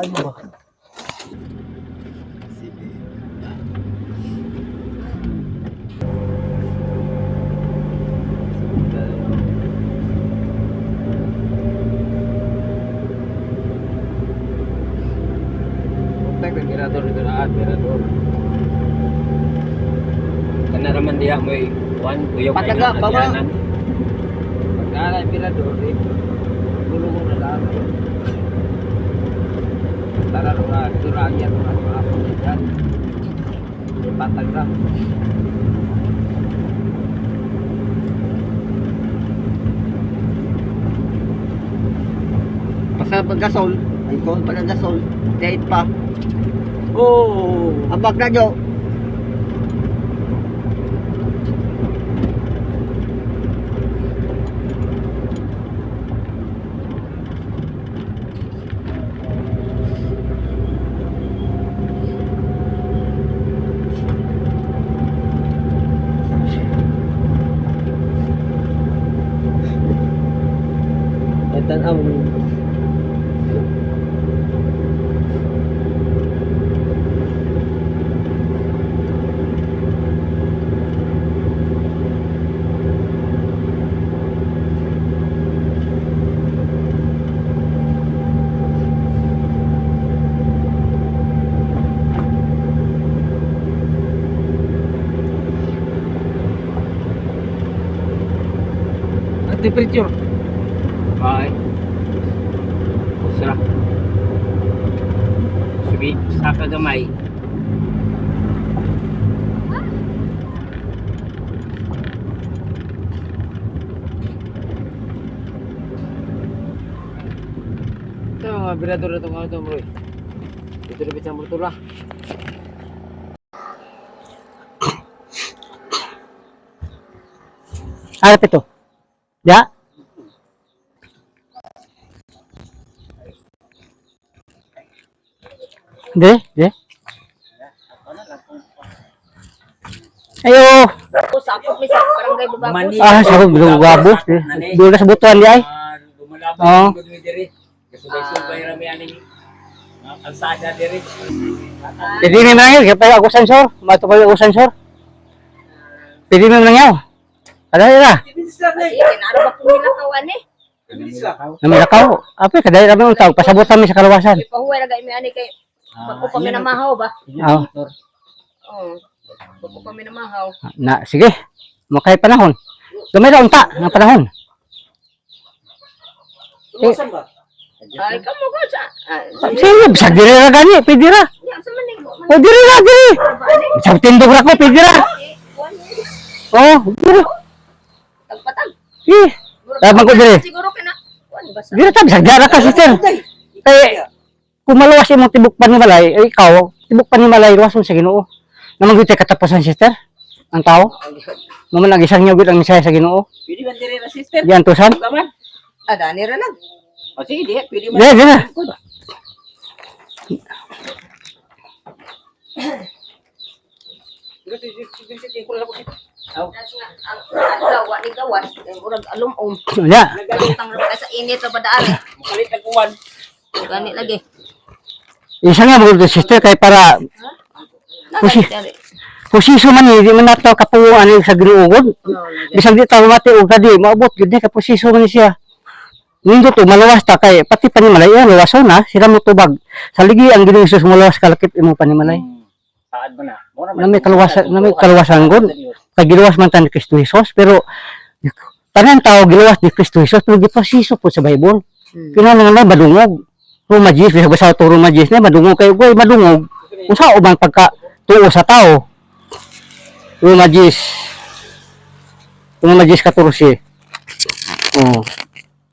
Pa kayo ba? Punta kay mirador dito na at mirador. Kana raman diha mo one kuya Pataga, baba. Pagkala mirador dito. Gulong na lang. Tara ro na dito ra yan mga mga punya dyan. Di patag ra. Pagka pagkasol, ay ko pagkasol, date pa. Oh! Ang bag na nyo, temperature. Ay. Usra. Sige, sa kagamay. Ito mga birador na itong auto bro. eh. Dito na bitang motor lah. harap ito. Ya? Di, di. Ayo, Usapot mi sa barangay Bugago. Mani. ah, sa bilog gabo. Dula sa butuan di ay. Lumalabot Oo. ang gudmi diri. Kasubay-subay rami aning mga kalsada diri. Pwede mo lang yun, kaya pa ako sensor. Mato pa ako sensor. Pwede mo lang yun. Ada ya. Naro ba kung nilakawan eh. Namilakaw. Apa kadai kami ang tawag pasabot kami sa kalawasan. Ipahuway na gay mi ani kay Bago pa mi namahaw ba? Ah, Oo. Bago pa mi namahaw. na sige. Makay panahon. Gamay ra unta ng panahon. Eh, Ay, kamo ko sa... ah, sige, bisag diri ra gani, pwede ra. O diri ra diri. Bisag tindog ra ko, pwede ra. Oh, diri. Eh, Tama ko dire. Siguro ka na. Kuan ba sa... diri ta bisag dara ka sister. Kay kung maluwas imong tibok panimalay, eh, ikaw, tibok panimalay ruwason sa Ginoo. Naman gyud katapusan sister. Ang tao. Naman ang isang nyugit ang saya sa Ginoo. Pwede ba diri na sister? Yan tusan. Kaman. Ah, dani ra lang. O sige, di. Pwede Di, di na. Ang ang gawa ni gawas. Tang ra sa init ra ba daan eh. Mukalit na kuwan. Gani lagi. Isa nga mga sister kay para Kusi. Nagay posiso man ni di man nataw kapuan ni sa ginuugod. Bisag di tawo mati og kadi maabot gid ka posiso man ni siya. Nindo to malawas ta kay pati panimalay yan lawason na sila mo tubag. Sa ligi ang Ginoo Hesus malawas kalakip imong panimalay. Saad mo na. Mura Na may kaluwasan na may kaluwasan gud. Kay giluwas man tan ni Kristo Hesus pero tanan tao giluwas ni Kristo Hesus pero giposiso po sa Bible. Kinahanglan na madungog. 10 bisag basa to Roma 10 na madungog kay goy madungog. Unsa ubang pagka tuo sa tao? Roma 10. Roma 10 14. Oh.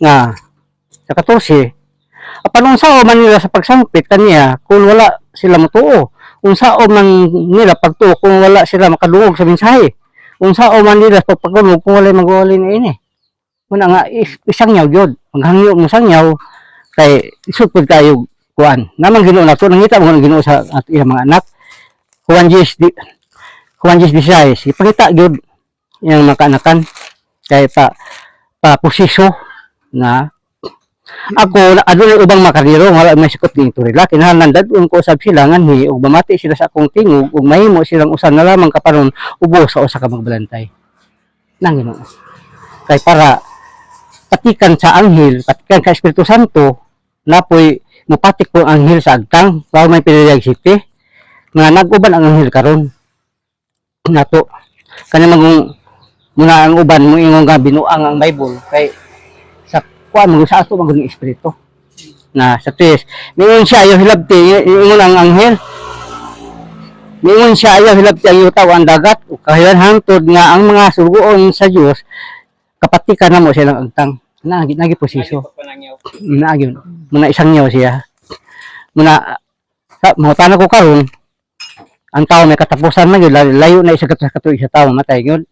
Nga. Sa 14. Apan unsa o man nila sa pagsangpit kaniya kung wala sila matuo. Unsa o man nila pagtuo kung wala sila makadungog sa mensahe. Unsa o man nila pagpagulog kung wala magwali na ini. Muna nga is, isang nyaw gyud. Maghangyo mo sang nyaw kay isupod kayo kuan. Naman Ginoo na to nangita mo Ginoo sa at iyang mga anak. Juan 10 di Juan 10 16 ipakita gyud yang mga kaanakan kay pa pa posiso na Ako, na- adun yung ubang makarniro, wala may sikot ni Turila. Kinahanglan dadun ko usab sila nganhi ug mamati sila sa akong tingog ug mahimo silang usan na lamang kaparon ubo sa usa ka magbalantay. Nang Ginoo. Kay para patikan sa anghel, patikan ka Espiritu Santo, napoy mupatik po ang anghel sa agtang, para may piniliyag city, nga nag-uban ang anghel karon. Nato. Kanya magong muna ang uban mo ingong nga binuang ang Bible kay sa kuan mo sa ato magong espiritu. Na sa tis niingon siya ayo hilabti ingon ang anghel. Niingon siya ayo hilabti ang yutaw ang dagat. Ug kahayan hangtod nga ang mga suguon sa Dios kapatikan na mo silang agtang. Na nagi posiso na gyud muna isang nyaw siya. Muna sa tanong ko karon ang tao may katapusan man gyud layo na isa sa katuig sa tao matay gyud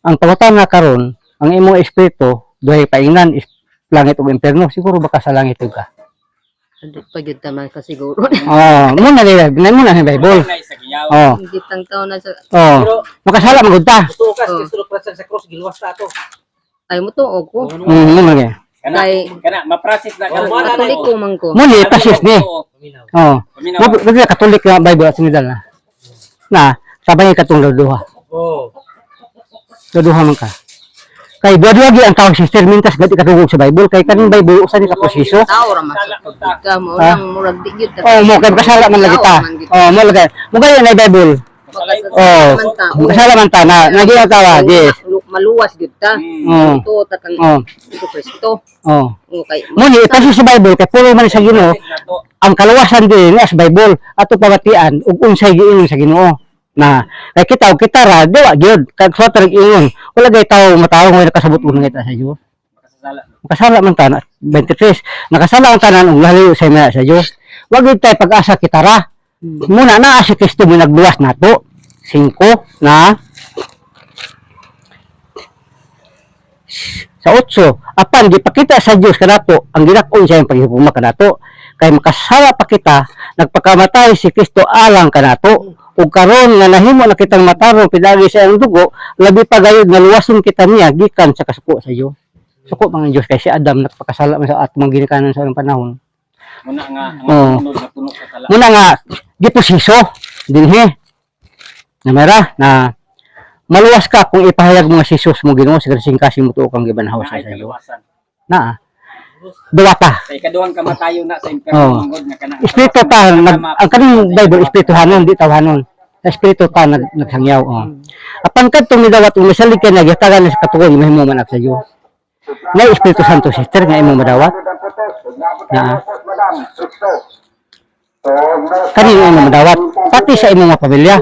ang pangutana karon ang imong espiritu duhay paingnan langit ug impierno siguro baka sa langit ug ka. Hindi pa naman ka siguro. oh muna nila binan mo na sa bible oh Hindi tang taon na sa... oh makasala ta. Ka, Oh. gusto ka sa cross, giluwas na ito. Ay mo to, ko. mm mo lagi Kana, Kay- kana, ma-process na Oh, karon. Katoliko man ko. mo ni. pasis ni oh mo mo katolik nga bible at sinidal na. Na sabay katong duha Oh. duha man ka kay gyud ang tawag sister mintas gadi katungog sa bible. Kay kaning bible usa ni ka proseso. Tao ra man. Ka mo nang murag di gyud. oh mo kay kasala man lagi ta oh mo lagi mo kay na bible. Oh kasala man ta na. Nagi ang tawag yes. Maluwas gyud ta. oh Ito ta kang oh. Ito Kristo. oh. O kay mo ni kasi sa bible kay puro man sa Ginoo ang kaluwasan din sa Bible ato pabatian ug unsay giingon sa Ginoo na kay kita og kita ra diwa gyud. Kag sa tarig ingon wala gay tawo matawo nga nakasabot mo ngita sa Dios makasala man ta na 23 nakasala ang tanan ug lahi sa mga sa Dios wag gyud tay pag-asa kita ra. Muna na si Kristo mo nagluwas nato 5 na sa 8 apan gipakita sa Dios kanato ang ginakon sa iyang paghihugma kanato kay makasala pa kita nagpakamatay si Kristo alang kanato ug karon nga nahimo na kitang matarong pinagi sa iyang dugo labi pa gayud nga luwason kita niya gikan sa kasuko sa Dios suko mga Dios kay si Adam nagpakasala man sa atong ginikanan sa ilang panahon. Muna nga, ang Oh. na muna nga giposiso dinhi. Na mera na maluwas ka kung ipahayag mo nga si Jesus mo Ginoo sa kasing kasing mo tuo kang gibanhaw Na sa ay sayo kaluwasan. na duwata Sa ikaduhang kamatayo na sa Oh. impyerno manggod nga kana. espiritu ta nag ang kaning Bible espirituhanon di tawanon sa espiritu ta nag naghangyaw oh apan kadto midawat ug misalig ka nagyatagan sa katugon mahimo man sa Dios na espiritu santo sister nga imo madawat. Na kanino imo madawat pati sa imong mga pamilya.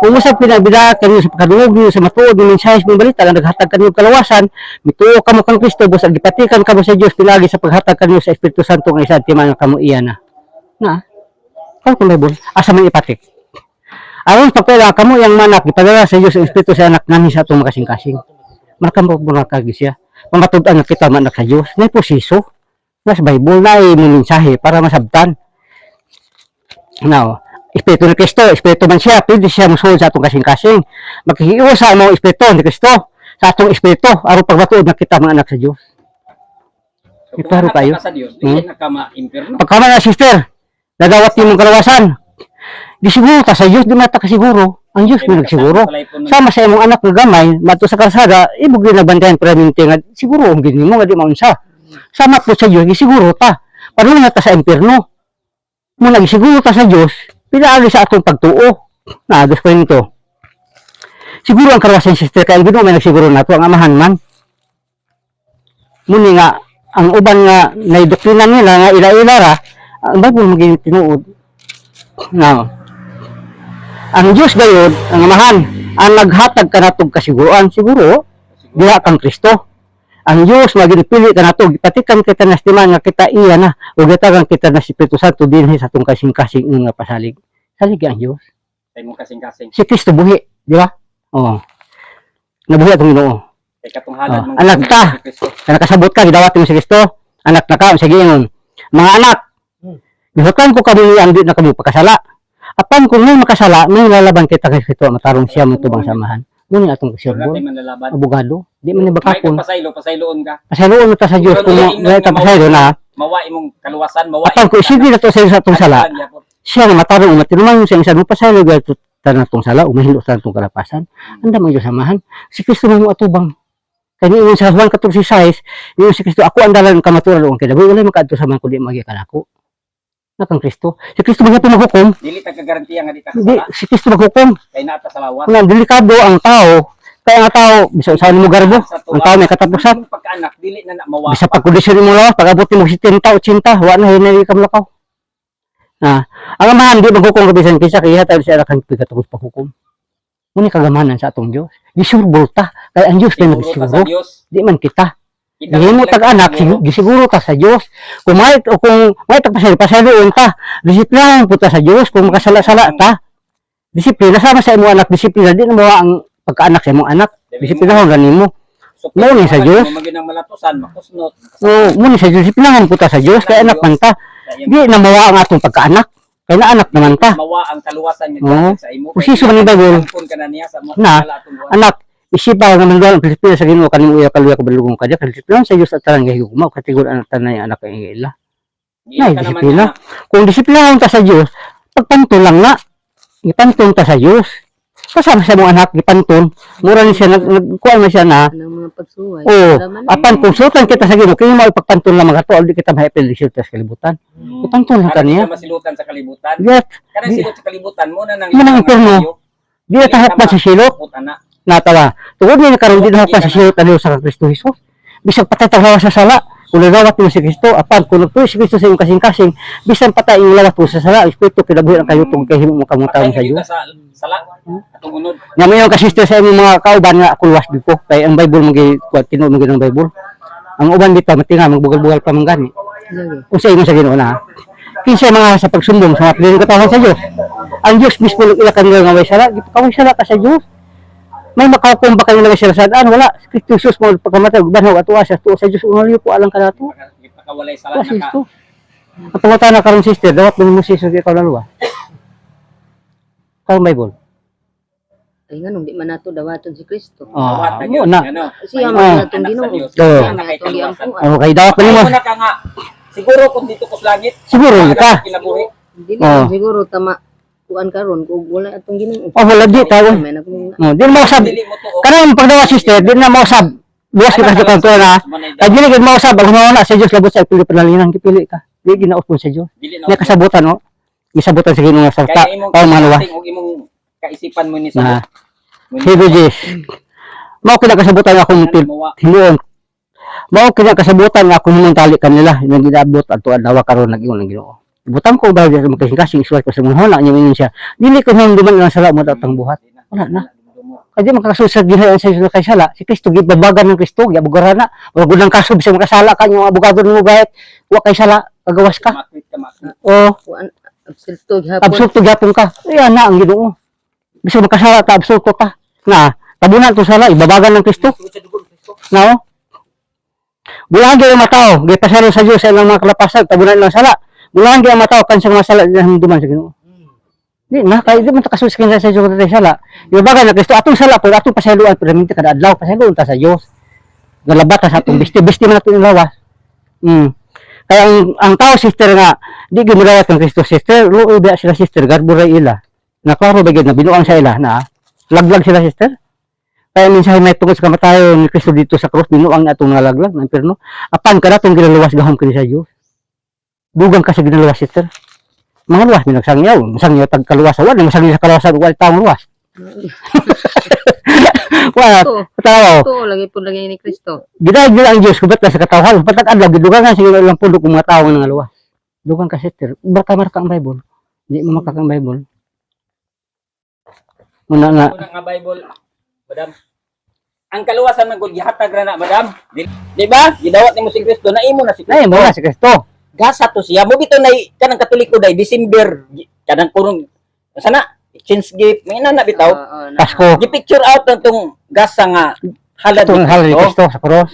Kung usab pinagbida kanyo sa pagkadungog niyo sa matuod ng mensahe mong balita nga naghatag kanyo kalawasan mituo kamo kang Kristo busa gipatikan kamo sa Dios pinagi sa paghatag kanyo sa Espiritu Santo nga isa timan nga kamo iya na. Na? Kung kung Bible asa man ipatik? Aron pagpela kamo yang manak gipadala sa Dios ang Espiritu sa anak nani sa atong makasing-kasing. Marka mo mo kag siya. Pamatud-an kita manak sa Dios may posiso nga sa Bible na ay mensahe para masabtan Now, Espiritu ni Kristo, Espiritu man siya, pwede siya musulod sa atong kasing-kasing. Magkikiwa sa mga Espiritu ni Kristo, sa atong Espiritu, aron pagbatuod na kita mga anak sa Diyos. So, anak tayo. sa Dios, Hmm? Pagkama na sister, nagawat ni mong kalawasan. Di siguro ta sa Diyos, di mata ka siguro. Ang Diyos mo nagsiguro. Sama sa imong anak nga gamay, mato sa kalsada, ibog din nabantayan permanente nga, siguro ang gini mo nga di maunsa. Sama po sa Diyos, di siguro ta. Paano nga ta sa impyerno? Muna gisiguro ta sa Diyos, pinaagi sa atong pagtuo. Na, dos ko nito. Siguro ang karawasan sister, ang ginoo may nagsiguro na to, ang amahan man. Muni nga, ang uban nga, naidoktrina nila, nga ila-ila ra, ang Bible maging tinuod. Now, ang Diyos gayon, ang amahan, ang naghatag ka natog kasiguruan, siguro, diha kang Kristo. Ang Diyos magpili ka natog, patikan kita na estiman nga kita iya na, o gatagan kita na si Espiritu Santo dinhi sa atong kasing-kasing nga pasalig. Salig ang Diyos. Sa imong kasing-kasing. Si Kristo buhi, di ba? Oo. Nabuhi atong Ginoo. Kay katunghalan Oh, mong anak ta. Kaya nakasabot ka, gidawat mo si Kristo, anak na ka, sige ingon. Mga anak, gihukan ko kami ang di na kami pagkasala. Apan kung may makasala, may lalaban kita kay Kristo, matarong siya mo tubang samahan. Muna atong Wala kasyarbon, tayo manlalaban. abogado, di man ni May bakapon. kapasaylo, pasayloon ka. Pasayloon mo ta sa Diyos, kung mo, may tapasaylo na, mawa imong kaluwasan, mawa Apang ko sige na to sa sa atong sala. Siya nga matarong umat tinuman siya isa mo pasaylo ga to tanang tong sala umahilo sa tong kalapasan. Anda man yung samahan. Si Kristo mo atubang. Kani ingon sa Juan 14:6, ingon si Kristo ako ang dalan kamaturan ang kinabuhi wala makadto sa man kundi magi kanako. Nakang Kristo. Si Kristo mga maghukom. Dili ta kagarantiya nga di ta Hindi, kasala si Kristo maghukom. kay naa ta sa lawas. Kung delikado ang tao, kaya ang tao, bisa sa mo garbo, ang tao may katapusan. Pagkaanak dili na na mawa. Bisa pag kondisyon mo lawas, pag abot mo 70, 80, wa na hinay ka mulakaw. Ah, ang amahan di maghukom ka bisan kisa kaya tayo siya kang pigatugos pa hukom. Muni kagamanan sa atong Dios. Gisiguro ta, kay ang Dios sa nagsiguro. Dios. Di man kita. Sila tag anak, siguro. sig- gisiguro ta sa Dios. Kung may o kung may tag pasaylo, pasayloon ta. Disiplinahan po ta sa Dios kung makasala-sala ta. Disiplina sama sa imong anak, disiplina di na mo ang pagkaanak sa imong anak. Disiplinahan ganin mo. So, Mao ni sa Dios. Magin ang malatusan, makusnot. So, muna sa Diyos, disiplinahan po ta sa Diyos, kaya anak man ta. Di na mawa ang atong pagkaanak. Kaya na anak naman ta. Mawa ang kaluwasan niya sa imo. Niya sa mo. Na. Anak, isipa nga man doon ang Pilipino sa Ginoo kanimo iya kaluya ka balugong kadya disiplina sa Dios at tarang gahigo mo katigol anak tanay anak kay ila. Nay, disiplina. na- Kung disiplinahan ta sa Dios, pagpantun lang na. Ipantun ta sa Dios. Kasama sa mong anak ipantun, mura ni siya nag nagkuha na siya na mga pagsuway. Oo. Apan kung sultan kita sa Ginoo, kaya mo ipagpantun lang mga to, di kita mahipil di siya sa kalibutan. Mm. Ipantun lang ta Para niya. kita masilutan sa kalibutan. Yes, Kana silot sa kalibutan mo na nang Mo nang impierno. di na tahap pa sa silot. Natawa. Tungod ni karon din ako sa siyo taliw sa Kristo Jesus. Bisag patay tag lawas sa sala, kung nagawat mo si Kristo, apan kung nagpuyo si Kristo sa iyong kasing-kasing, bisan patay yung lawas po sa sala, espiritu kinabuhi ang kayo tong kahimo mo kamutawon sa iyo. sa sala. Atong unod. Nga mo yung kasister sa imong mga kauban nga ako luwas dito, kay ang Bible mo gi tinuod mo gi ng Bible. Ang uban dito matinga magbugal-bugal pa man gani. Sige. Kung sa Ginoo na. Kinsa mga sa pagsumbong sa mga katawan sa Dios. Ang Dios mismo ila kanila nga may sala, gipakaway sala ka sa Dios. May makakum ba kanila sila sa daan wala. Si Kristo Jesus mo pagkamatay banhaw ato asa tuo sa Dios unali po alang kanato. Pakawalay sala Wa na ka. Ang pangutana na karon sister, dawat mo mo sister ikaw na luwa. Karon Bible. Ay nga nung di man nato dawaton si Kristo. Ah, Dawat mo yun, na. ano. Siya Ah. man sa Ginoo. Diyos. Oo. Siya man kay. Oh, dawat Ay, mo. Siguro kung dito ko sa langit. Siguro ka. Oo. man siguro tama kuan karon kung wala atong Ginoo. Oh, wala di tawo. May nagmuna. Oh, di mo sab. Oh. Kanang pagdawa sister, di na mo sab. Luwas ka sa kanto na. Ay dili gid mo sab ang na sa Dios labot sa pili panalinan gipili ka. Di ginaupon sa Dios. Nya kasabutan no. Gisabutan sa Ginoo nga imong Pao mga luwas. ug imong kaisipan mo ni sa ni- Sige Jis. Mao kina kasabutan nga akong. Hinuon. Mao kina kasabutan nga akong hinong tali kanila. Nang ginaabot ato adawa karon nag-ingon ng Ginoo. Butang ko ba sa magkasing-kasing isuwat ko sa mga hona niya ingon siya. Dili ko nang duman ang sala mo datang buhat. Wala na. Kaya makakasusad ginhayan sa iyo kay sala. Si Kristo gibabagan ng Kristo, giabugara na. Wala gud nang kaso bisag makasala ka yung abogado mo gayet. Wa kay sala, kagawas ka. Makwit ka makwit. O Kuan absulto gihapon. absurdo gyapon ka. Ayan na ang Ginoo. Bisag makasala ta absurdo ta. Na tabunan to sala ibabagan ng Kristo. Sa. No? Bulan gyud ang matao, gipasalo sa Dios sa ilang mga kalapasan, tabunan lang sala. Gyud ang matao kansang masala ng duman sa Ginoo. Di na kay di man ta kasus kinsa sa Dios sa sala. Ibabagan ng Kristo atong sala pero atong pasaluan pero minti kada adlaw pasaluan ta sa Dios. Galabata sa atong bisti bisti man atong lawas. Mm. Kaya ang, ang tao sister nga di gimulawat ng Kristo sister, luoy ba sila sister garburay ila. Naklaro ba gyud na binuang sa ila na laglag sila sister? Kaya minsan may tungkol sa kamatayon ni Kristo dito sa krus, binuang na itong nalaglag ng perno. Apan ka na itong ginaluwas gahom kini sa Diyos. Dugang ka sa ginaluwas, sister. Mga luwas, minagsangyaw. Masangyaw tag kaluwas. Wala, masangyaw sa kaluwas. Wala taong luwas. Wala, Ito. tao. Ito lagi po lagi ni Kristo. Ginahid nila ang Diyos, kubat na sa katawhan. Patag adlaw, gidugang sa ilang pulo kung mga tao nga luwas. Dugang ka, sister. Barka-marka ang Bible. Hindi mo makakang Bible. Muna nga, Una nga Bible, madam. Ang kaluwasan ng gud gihatag ra na, madam. Di, di ba? Gidawat nimo si Kristo na imo na si Kristo. muna si Kristo. Gasa to siya. Mo bito na kanang Katoliko day December gi- kanang kurong sana exchange gift may na bitaw. Oo, na- Pasko. Gi-picture out ng tong gasa nga halad Itong hal ni Kristo sa cross.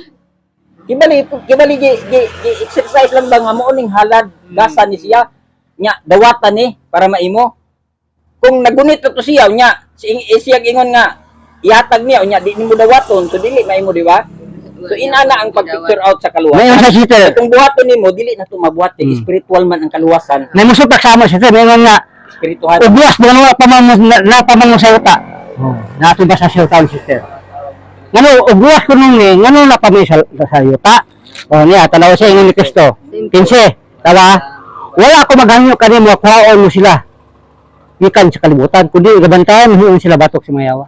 Kibali, kibali gi, gi, gi exercise lang ba nga mo ning halad gasa ni siya nya dawatan ni para maimo. Kung nagunit to siya nya si siya ingon nga ihatag niya nya di nimo dawaton so dili maimo di ba? So inana ang pag-picture out sa Ngayon kaluwasan. sa sister, Kung buhaton nimo dili na to mabuhat Hmm. spiritual man ang kaluwasan, may musutak sa amo sister, may nga spirituhan. Ubuas mo nga pa man na, na pa man mo sa yuta. Oh, nato ba sa taon sister. Ngano ubuas ko nung ni, ngano na pa may sa, sa yuta. Oh niya tanaw sa ingon ni Kristo. Kinse, tawa. Wala ko maghanyo kani mo kuhaon mo sila. Gikan sa kalibutan kundi gabantayan mo sila batok sa mayawa.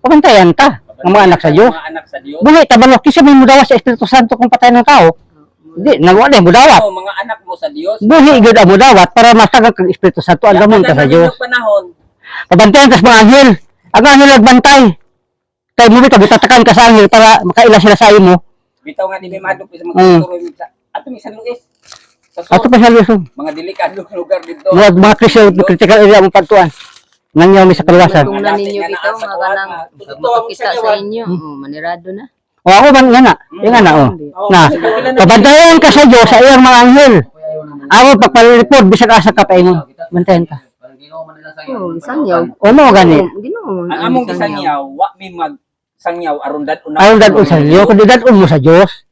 Pabantayan ta ng mga anak sa Dios. Mga anak sa Dios. Buhi tabalo kisa may mudawa sa Espiritu Santo kung patay ng tao. Hindi, nagwala mudawat. Oo, mga anak mo sa Dios. Buhi gud ang mudawat para matagag kang Espiritu Santo ang gamon ka sa. Yung panahon, Pabantayan tas mga anghel. Ang anghel nagbantay. Kay mo bitaw bitatakan ka sa anghel para makaila sila sa imo. bitaw nga di may madok sa mga Mm. turo sa ato mi San Luis. Sa Ato pa sa Luzon. mga delikadong lugar dito. Mga mga critical area mo pagtuan. Nanyaw mi sa kaluwasan. Kung na ninyo bitaw nga kanang makakita sa inyo, oh, manirado na. O ako man nga na. Yung nga na o. Na. Pabantayan ka sa Dios sa iyang mga anghel. Ako pagpalipod bisag asa ka pa ingon. Bantayan ka. Oh, sangyaw. O mo gani. Ginoo. Ang among gisangyaw, wa mi mag sangyaw aron dad una. Ayon dadon sa Dios, kundi dadon mo sa Dios.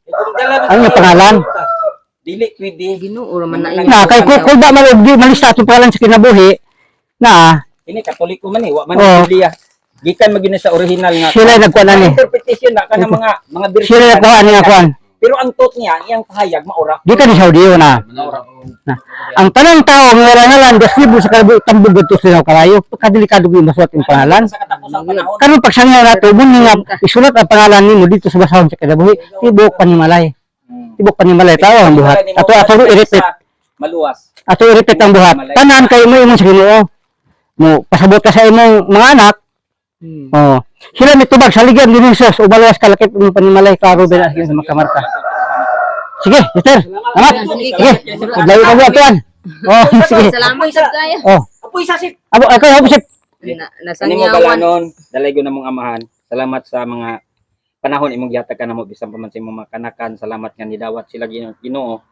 Ano yung pangalan? Dili pwede. Ginoo man na Na kay kung kung ba malista atong pangalan sa kinabuhi na Ini katoliko man eh, wa man Oo. Biblia. Gikan magina sa original nga. sila nagkuan ani. interpretation na kanang mga mga bersyon. Sila nagkuan ani nga kuan. Pero ang tot niya, iyang kahayag maura. Di ka ni Saudi na. na. Ang tanang tao ng ngalangalan, deslibo sa kalabu, tambog dito sila kalayo, kadelikado yung masuot yung pangalan. Sa. Karon pag sangyaw nato, mo nga isulat ang pangalan nimo dito sa basahon sa kalabuhi, tibok panimalay. Hmm. Tibok panimalay tao ang buhat. Ato ato i-repeat. Sa Maluwas. Ato i-repeat ang buhat. Tanan kay mo imong sa Ginoo. Mo pasabot ka sa imong mga anak. Oh. Sila mitubag sa ligyan din Jesus, ubalas kalakip imong panimalay klaro ben sa makamarka. Sige, sister. Salamat. Sige. Layo ka buhat tuan. Oh, sige. Salamat sa kaya. Oh. Apoy sasip. Abo ako ako sit. Na, Ani mo nasangyawan. balanon, dalay ko na mong amahan. Salamat sa mga panahon imong gihatag ka namo bisan pa man sa imong mga kanakan. Salamat nga nidawat sila Gino- Ginoo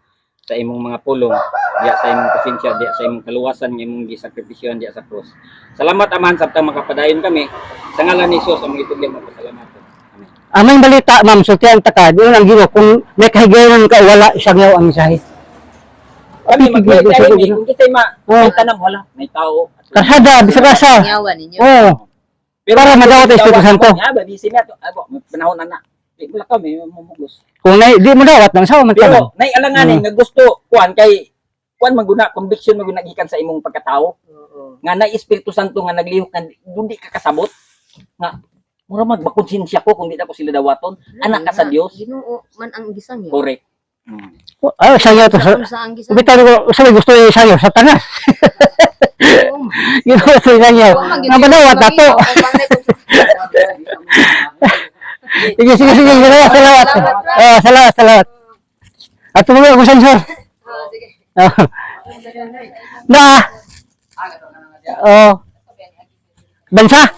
sa imong mga pulong, diya sa imong pasensya, diya sa imong kaluwasan nga imong gisakripisyon diya sa krus. Salamat amahan sabtang makapadayon kami. Sa ngalan ni Jesus among itugyan mo salamat. Amen. Amang balita, ma'am, sultihan taka, di ang gino, kung may kahigayon ka, wala isang yaw ang isahe. Kami tayo ni kung kita ma Oh. may tanam wala, may tao. Kasada, bisa kasa. Sangyawan ninyo. Oo. Para madawat ang Espiritu Santo. Ya, ba bisin na to. Abo, panahon na na. Di wala kami mamugos. Kung na, di mo dawat, nang sawa man ka. Pero nay alanganin nga gusto kuan kay kuan maguna conviction maguna gikan sa imong pagkatao. Nga na Espiritu Santo nga naglihok nga hindi ka kasabot. Nga mura magbakonsensya ko kung di ako sila dawaton. Anak ka sa Dios. Ginoo man ang gisangyaw. Correct. Hmm. Ah, isang yaw to. Sa, Kung saan gisangyaw. Sabi ko, sabi gusto yung yaw, sa tanas. Oo, man. Isang yaw. Oo, man, Nga ba Sige, sige, sige, salamat, salamat. Oh, salamat, salamat. At tumuloy ako sensor. Oh, sige. Oh. Na. Oh. Bansa.